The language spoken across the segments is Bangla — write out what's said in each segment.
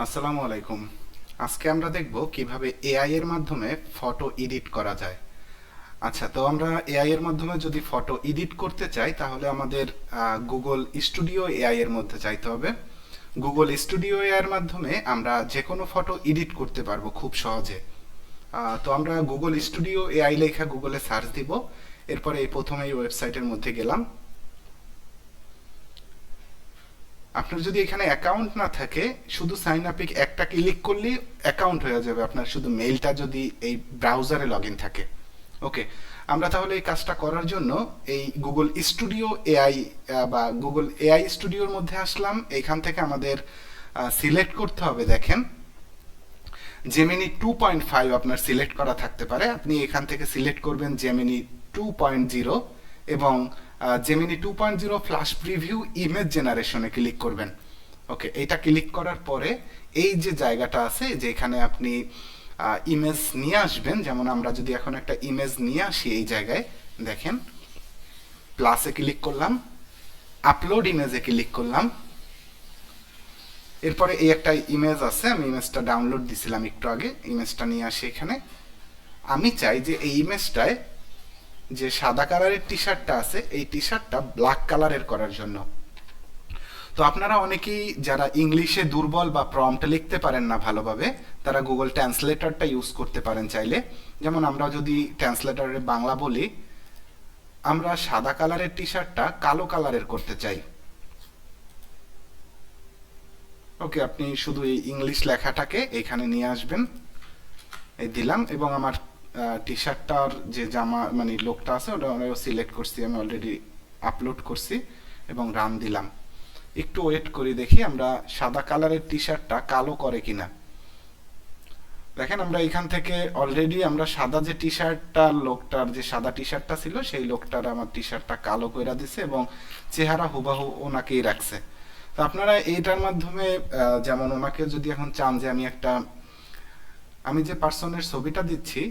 আসসালামু আলাইকুম। আজকে আমরা দেখব কীভাবে এআই এর মাধ্যমে ফটো এডিট করা যায়। আচ্ছা তো আমরা এআই এর মাধ্যমে যদি ফটো এডিট করতে চাই, তাহলে আমাদের গুগল স্টুডিও এআই এর মধ্যে চাইতে হবে। গুগল স্টুডিও এআই এর মাধ্যমে আমরা যে কোনো ফটো এডিট করতে পারব খুব সহজে। তো আমরা গুগল স্টুডিও এআই লেখা গুগলে সার্চ দিব। এরপরে এই প্রথমে এই ওয়েবসাইটের মধ্যে গেলাম। আপনার যদি এখানে অ্যাকাউন্ট না থাকে, শুধু সাইন আপে একটা ক্লিক করলেই অ্যাকাউন্ট হয়ে যাবে আপনার। শুধু মেইলটা যদি এই ব্রাউজারে লগ ইন থাকে। ওকে আমরা তাহলে এই কাজটা করার জন্য এই গুগল স্টুডিও এআই বা গুগল এআই স্টুডিওর মধ্যে আসলাম। এখান থেকে আমাদের সিলেক্ট করতে হবে, দেখেন। জেমিনি টু পয়েন্ট ফাইভ আপনার সিলেক্ট করা থাকতে পারে। আপনি এখান থেকে সিলেক্ট করবেন জেমিনি টু পয়েন্ট জিরো এবং Gemini two point zero flash preview image জেনারেশনে ক্লিক করবেন। ওকে এটা ক্লিক করার পরে এই যে জায়গাটা আছে যে এখানে আপনি ইমেজ নিয়ে আসবেন, যেমন আমরা যদি এখন একটা ইমেজ নিয়ে আসি এই জায়গায়, দেখেন প্লাসে ক্লিক করলাম আপলোড ইমেজে ক্লিক করলাম। এরপরে এই একটা ইমেজ আছে, আমি ইমেজটা ডাউনলোড দিছিলাম একটু আগে ইমেজটা নিয়ে আসি এখানে। আমি চাই যে এই ইমেজটায় যে সাদা কালারের টি শার্টটা আছে, এই টি শার্টটা ব্ল্যাক কালারের করার জন্য। তো আপনারা অনেকেই যারা ইংলিশে দুর্বল বা প্রম্পট লিখতে পারেন না ভালোভাবে, তারা গুগল ট্রান্সলেটরটা ইউজ করতে পারেন চাইলে। যেমন আমরা যদি ট্রান্সলেটরে বাংলা বলি, আমরা সাদা কালারের টি শার্টটা কালো কালারের করতে চাই। ওকে, আপনি শুধু এই ইংলিশ লেখাটাকে এখানে নিয়ে আসবেন। এই দিলাম এবং আমার টি শার্টটার যে জামা মানে লোকটা আছে, ওটা সিলেক্ট করছি, আমি অলরেডি আপলোড করছি এবং রান দিলাম। একটু ওয়েট করি, দেখি আমরা সাদা কালারের টি শার্টটা কালো করে কিনা। দেখেন, আমরা এখান থেকে অলরেডি আমরা সাদা যে টি শার্টটার লোকটার যে সাদা টি শার্টটা ছিল, সেই লোকটার আমার টি শার্টটা কালো করে দিছে এবং চেহারা হুবাহু ওনাকেই রাখছে। তো আপনারা এইটার মাধ্যমে যেমন ওনাকে যদি এখন চান যে আমি একটা, আমি যে পার্সনের ছবিটা দিচ্ছি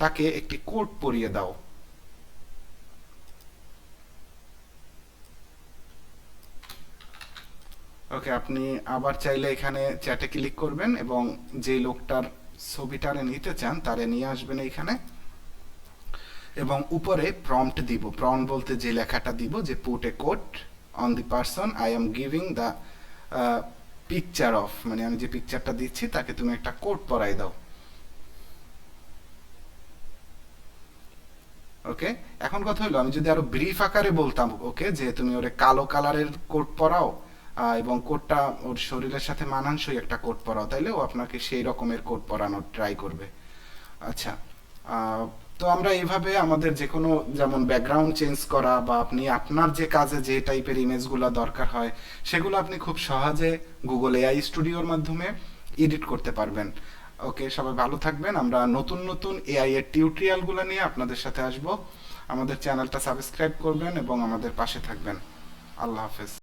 তাকে একটি কোট পরিয়ে দাও। ওকে, আপনি আবার চাইলে এখানে চ্যাটে ক্লিক করবেন এবং যে লোকটার ছবিটারে নিতে চান তারে নিয়ে আসবেন এইখানে এবং উপরে প্রম্পট দিব। প্রম্পট বলতে যে লেখাটা দিব, যে put a quote on the person I am giving the picture of মানে আমি যে পিকচারটা দিচ্ছি তাকে তুমি একটা কোট পরাই দাও। ওকে এখন কথা হলো, আমি যদি আরও ব্রিফ আকারে বলতাম ওকে যে তুমি ওরে কালো কালারের কোট পরাও এবং কোটটা ওর শরীরের সাথে মানানসই একটা কোট পরাও, তাইলে ও আপনাকে সেই রকমের কোট পরানোর ট্রাই করবে। আচ্ছা তো আমরা এইভাবে আমাদের যে কোনো যেমন ব্যাকগ্রাউন্ড চেঞ্জ করা বা আপনি আপনার যে কাজে যে টাইপের ইমেজগুলো দরকার হয়, সেগুলো আপনি খুব সহজে গুগল এআই স্টুডিওর মাধ্যমে এডিট করতে পারবেন। ওকে, সবাই ভালো থাকবেন। আমরা নতুন নতুন এআই এর টিউটোরিয়ালগুলো নিয়ে আপনাদের সাথে আসব। আমাদের চ্যানেলটা সাবস্ক্রাইব করবেন এবং আমাদের পাশে থাকবেন। আল্লাহ হাফেজ।